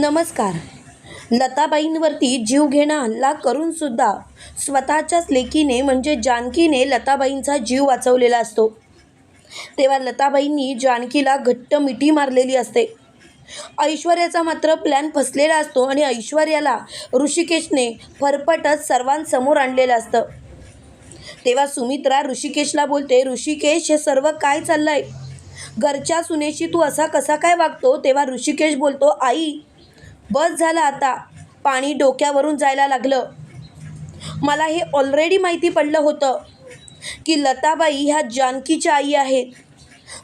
नमस्कार. लताबाईंवरती जीवघेणा हल्ला करूनसुद्धा स्वतःच्याच लेकीने म्हणजे जानकीने लताबाईंचा जीव वाचवलेला असतो. तेव्हा लताबाईंनी जानकीला घट्ट मिठी मारलेली असते. ऐश्वर्याचा मात्र प्लॅन फसलेला असतो आणि ऐश्वर्याला ऋषिकेशने फरफटत सर्वांसमोर आणलेलं असतं. तेव्हा सुमित्रा ऋषिकेशला बोलते ऋषिकेश हे सर्व काय चाललं आहे घरच्या सुनेशी तू असा कसा काय वागतो? तेव्हा ऋषिकेश बोलतो आई बस झालं आता. पाणी डोक्यावरून जायला लागलं. मला हे ऑलरेडी माहिती पडलं होतं की लताबाई ह्या जानकीच्या आई आहेत.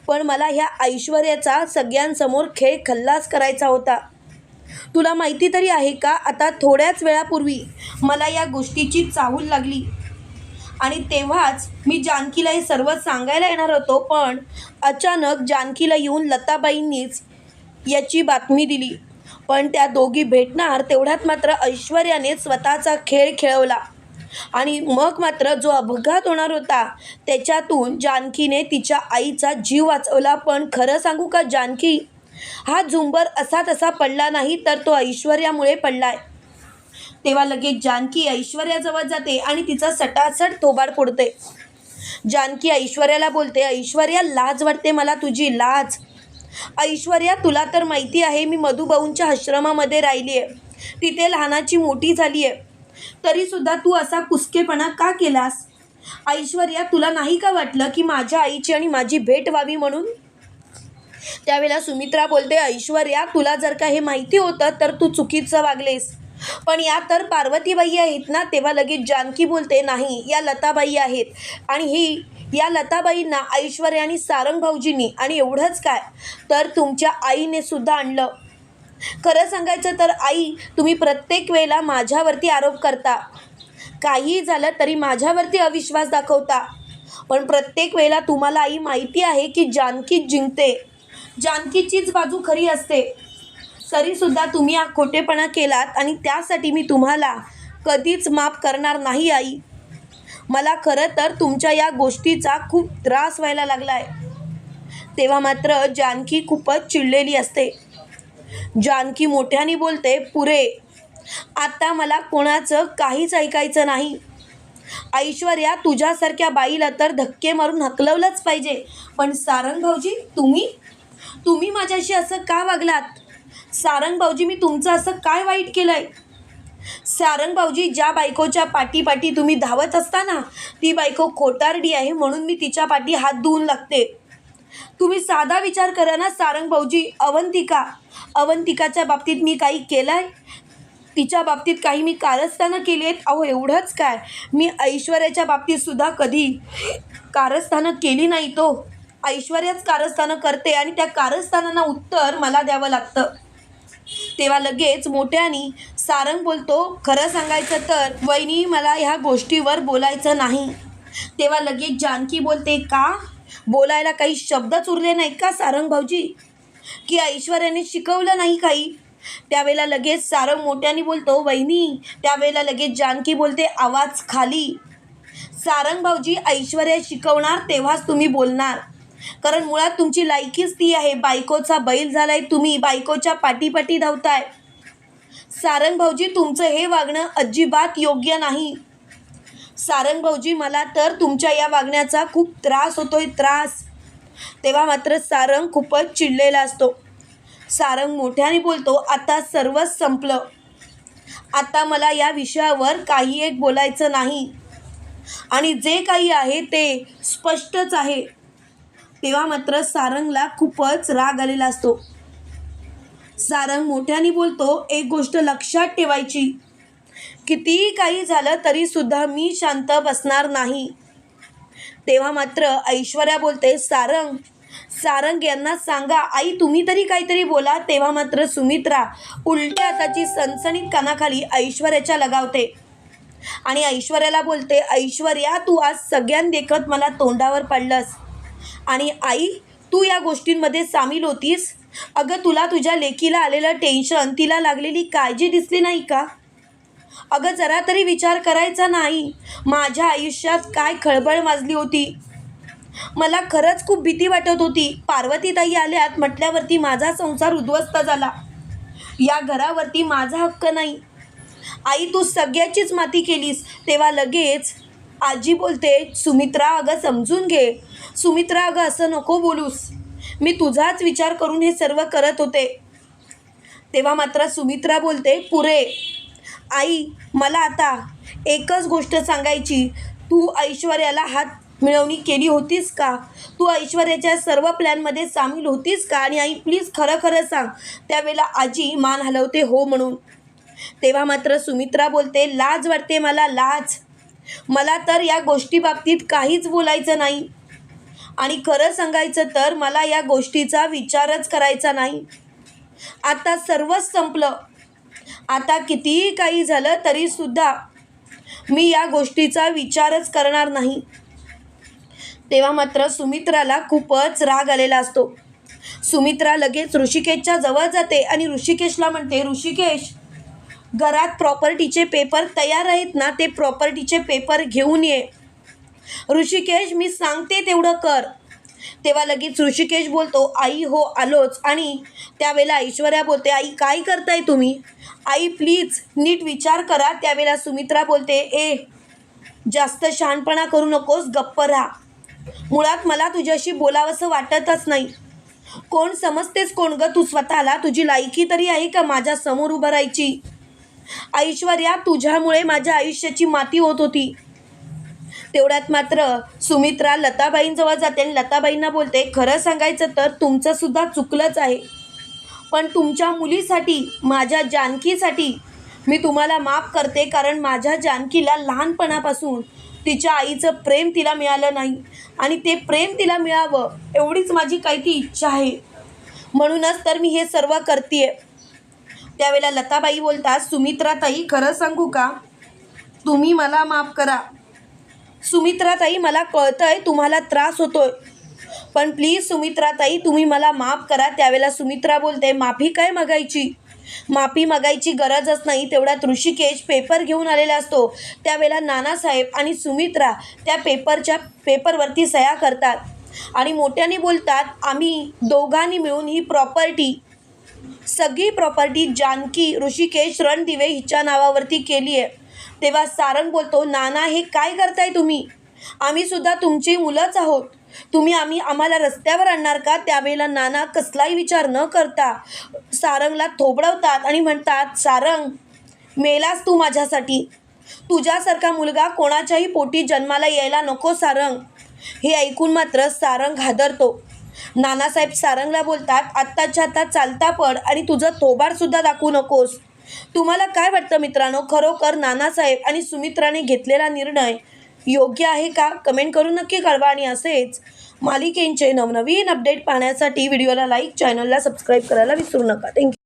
पण मला ह्या ऐश्वर्याचा सगळ्यांसमोर खेळ खल्लास करायचा होता. तुला माहिती तरी आहे का? आता थोड्याच वेळापूर्वी मला या गोष्टीची चाहूल लागली. आणि तेव्हाच मी जानकीला हे सर्व सांगायला येणार होतो पण अचानक जानकीला येऊन लताबाईंनीच याची बातमी दिली. पण त्या दोघी भेटणार तेवढ्यात मात्र ऐश्वर्याने स्वतःचा खेळ खेळवला. आणि मग मात्र जो अपघात होणार होता त्याच्यातून जानकीने तिच्या आईचा जीव वाचवला. पण खरं सांगू का जानकी? हा झुंबर असा तसा पडला नाही तर तो ऐश्वर्यामुळे पडलाय. तेव्हा लगेच जानकी ऐश्वर्याजवळ जाते आणि तिचा सटासट थोबाड फोडते. जानकी ऐश्वर्याला बोलते ऐश्वर्या लाज वाटते मला तुझी लाज. ऐश्वर्या तुला तर माहिती आहे मी मधुभाऊंच्या आश्रमामध्ये राहिली आहे तिथे लहानाची मोठी झाली आहे तरीसुद्धा तू असा कुसकेपणा का केलास? ऐश्वर्या तुला नाही का वाटलं की माझ्या आईची आणि माझी भेट व्हावी म्हणून? त्यावेळेला सुमित्रा बोलते ऐश्वर्या तुला जर का हे माहिती होतं तर तू चुकीचं वागलेस. पण या तर पार्वतीबाई आहेत ना? तेव्हा लगेच जानकी बोलते नाही या लताबाई आहेत. आणि ही या लताबाईंना ऐश्वर्या आणि सारंग भाऊजींनी आणि एवढंच काय? तर तुमच्या आईने सुद्धा आणलं. खरं सांगायचं तर आई तुम्ही प्रत्येक वेळेला माझ्यावरती आरोप करता. काहीही झालं तरी माझ्यावरती अविश्वास दाखवता. पण प्रत्येक वेळेला तुम्हाला आई माहिती आहे की जानकीच जिंकते. जानकीचीच बाजू खरी असते. तरीसुद्धा तुम्ही हा खोटेपणा केलात आणि त्यासाठी मी तुम्हाला कधीच माफ करणार नाही आई. मला खरं तर तुमच्या या गोष्टीचा खूप त्रास व्हायला लागला आहे. तेव्हा मात्र जानकी खूपच चिडलेली असते. जानकी मोठ्याने बोलते पुरे आता मला कोणाचं काहीच ऐकायचं नाही. ऐश्वर्या तुझ्यासारख्या बाईला तर धक्के मारून हकलवलंच पाहिजे. पण सारंग भाऊजी तुम्ही? तुम्ही माझ्याशी असं का वागलात? सारंग भाऊजी मी तुमचं असं काय वाईट केलं आहे सारंग भाऊजी ज्या बायकोच्या पाठी पाठी तुम्ही धावत असताना ती बायको खोटारडी आहे म्हणून मी तिच्या पाठी हात धुवून लागते. तुम्ही साधा विचार करा ना सारंग भाऊजी. अवंतिका अवंतिकाच्या बाबतीत मी काही केलं आहे तिच्या बाबतीत काही मी कारस्थानं केली आहेत अहो एवढंच काय? मी ऐश्वर्याच्या बाबतीतसुद्धा कधी कारस्थानं केली नाही तो. ऐश्वर्याच कारस्थानं करते आणि त्या कारस्थानांना उत्तर मला द्यावं लागतं. तेव्हा लगेच मोठ्यानी सारंग बोलतो खरं सांगायचं तर वहिनी मला ह्या गोष्टीवर बोलायचं नाही. तेव्हा लगेच जानकी बोलते का? बोलायला काही शब्दच उरले नाहीत का सारंग भाऊजी? की ऐश्वर्याने शिकवलं नाही काही? त्यावेळेला लगेच सारंग मोठ्याने बोलतो वहिनी त्यावेळेला लगेच जानकी बोलते आवाज खाली. सारंग भाऊजी ऐश्वर्या शिकवणार तेव्हाच तुम्ही बोलणार. कारण मुळात तुमची लायकीच ती आहे. बायकोचा बैल झालाय तुम्ही बायकोच्या पाठीपाठी धावताय. सारंग भाऊजी तुमचं हे वागणं अजिबात योग्य नाही. सारंग भाऊजी मला तर तुमच्या या वागण्याचा खूप त्रास होतोय त्रास. तेव्हा मात्र सारंग खूपच चिडलेला असतो. सारंग मोठ्याने बोलतो आता सर्वच संपलं. आता मला या विषयावर काही एक बोलायचं नाही. आणि जे काही आहे ते स्पष्टच आहे. तेव्हा मात्र सारंगला खूपच राग आलेला असतो. सारंग मोठ्याने बोलतो एक गोष्ट लक्षात ठेवायची. कितीही काही झालं तरीसुद्धा मी शांत बसणार नाही. तेव्हा मात्र ऐश्वर्या बोलते सारंग सारंग यांना सांगा आई तुम्ही तरी काहीतरी बोला. तेव्हा मात्र सुमित्रा उलट्या हाताची सणसणीत कानाखाली ऐश्वर्याच्या लगावते. आणि ऐश्वर्याला बोलते ऐश्वर्या तू आज सगळ्यांदेखत मला तोंडावर पडलंस. आणि आई तू या गोष्टींमध्ये सामील होतीस? अगं तुला तुझ्या लेकीला आलेलं टेन्शन तिला लागलेली काळजी दिसली नाही का? अगं जरा तरी विचार करायचा नाही. माझ्या आयुष्यात काय खळबळ माजली होती? मला खरंच खूप भीती वाटत होती. पार्वतीताई आल्यात म्हटल्यावरती माझा संसार उद्ध्वस्त झाला. या घरावरती माझा हक्क नाही. आई तू सगळ्याचीच माती केलीस. तेव्हा लगेच आजी बोलते सुमित्रा अगं समजून घे. सुमित्रा अगं असं नको बोलूस. मी तुझाच विचार करून हे सर्व करत होते. तेव्हा मात्र सुमित्रा बोलते पुरे. आई मला आता एकच गोष्ट सांगायची. तू ऐश्वर्याला हात मिळवणी केली होतीस का? तू ऐश्वर्याच्या सर्व प्लॅनमध्ये सामील होतीस का? आणि आई प्लीज खरं खरं सांग. त्यावेळेला आजी मान हलवते हो म्हणून. तेव्हा मात्र सुमित्रा बोलते लाज वाटते मला लाज. मला तर या गोष्टीबाबतीत काहीच बोलायचं नाही. आणि खरं सांगायचं तर मला या गोष्टीचा विचारच करायचा नाही. आता सर्वच संपलं. आता कितीही काही झालं तरीसुद्धा मी या गोष्टीचा विचारच करणार नाही. तेव्हा मात्र सुमित्राला खूपच राग आलेला असतो. सुमित्रा लगेच ऋषिकेशच्या जवळ जाते आणि ऋषिकेशला म्हणते ऋषिकेश घरात प्रॉपर्टीचे पेपर तयार आहेत ना ते प्रॉपर्टीचे पेपर घेऊन ये. ऋषिकेश मी सांगते तेवढं कर. तेव्हा लगेच ऋषिकेश बोलतो आई हो आलोच. आणि त्यावेळेला ऐश्वर्या बोलते आई काय करताय तुम्ही? आई प्लीज नीट विचार करा. त्यावेळेला सुमित्रा बोलते ए जास्त शहाणपणा करू नकोस गप्प राहा. मुळात मला तुझ्याशी बोलावंसं वाटतच नाही. कोण समजतेस कोण ग? तू स्वतःला तुझी लायकी तरी आहे का माझ्यासमोर उभं राहायची? ऐश्वर्या तुझ्यामुळे माझ्या आयुष्याची माती होत होती. तेवढ्यात मात्र सुमित्रा लताबाईंजवळ जाते आणि लताबाईंना बोलते खरं सांगायचं तर तुमचं सुद्धा चुकलंच आहे. पण तुमच्या मुलीसाठी माझ्या जानकीसाठी मी तुम्हाला माफ करते कारण माझ्या जानकीला लहानपणापासून तिच्या आईचं प्रेम तिला मिळालं नाही आणि ते प्रेम तिला मिळावं एवढीच माझी काही ती इच्छा आहे. म्हणूनच तर मी हे सर्व करते त्यावेळेला लताबाई बोलतात सुमित्राताई खरं सांगू का? तुम्ही मला माफ करा. सुमित्राताई मला कळतंय तुम्हाला त्रास होतोय. पण प्लीज सुमित्राताई तुम्ही मला माफ करा. त्यावेळेला सुमित्रा बोलते माफी काय मागायची? माफी मागायची गरजच नाही. तेवढ्यात ऋषिकेश पेपर घेऊन आलेला असतो. त्यावेळेला नानासाहेब आणि सुमित्रा त्या पेपरच्या पेपरवरती सह्या करतात. आणि मोठ्याने बोलतात आम्ही दोघांनी मिळून ही प्रॉपर्टी सगळी प्रॉपर्टी जानकी ऋषिकेश रणदिवे हिच्या नावावरती केली आहे. तेव्हा सारंग बोलतो नाना हे काय करताय तुम्ही? आम्ही सुद्धा तुमची मुलंच आहोत. तुम्ही आम्ही आम्हाला रस्त्यावर आणणार का? त्यावेळेला नाना कसलाही विचार न करता सारंगला थोबडवतात आणि म्हणतात सारंग मेलास तू माझ्यासाठी. तुझ्यासारखा मुलगा कोणाच्याही पोटी जन्माला यायला नको सारंग. हे ऐकून मात्र सारंग हादरतो. नानासाहेब सारंगला बोलतात आत्ताच्या आता चालता पड आणि तुझं थोबाडसुद्धा दाखवू नकोस. तुम्हाला काय वाटतं मित्रांनो? खरोखर नानासाहेब आणि सुमित्राने घेतलेला निर्णय योग्य आहे का? कमेंट करून नक्की कळवा आणि असेच मालिकेंचे नवनवीन अपडेट पाहण्यासाठी व्हिडिओला लाईक चॅनलला सबस्क्राईब करायला विसरू नका. थँक्यू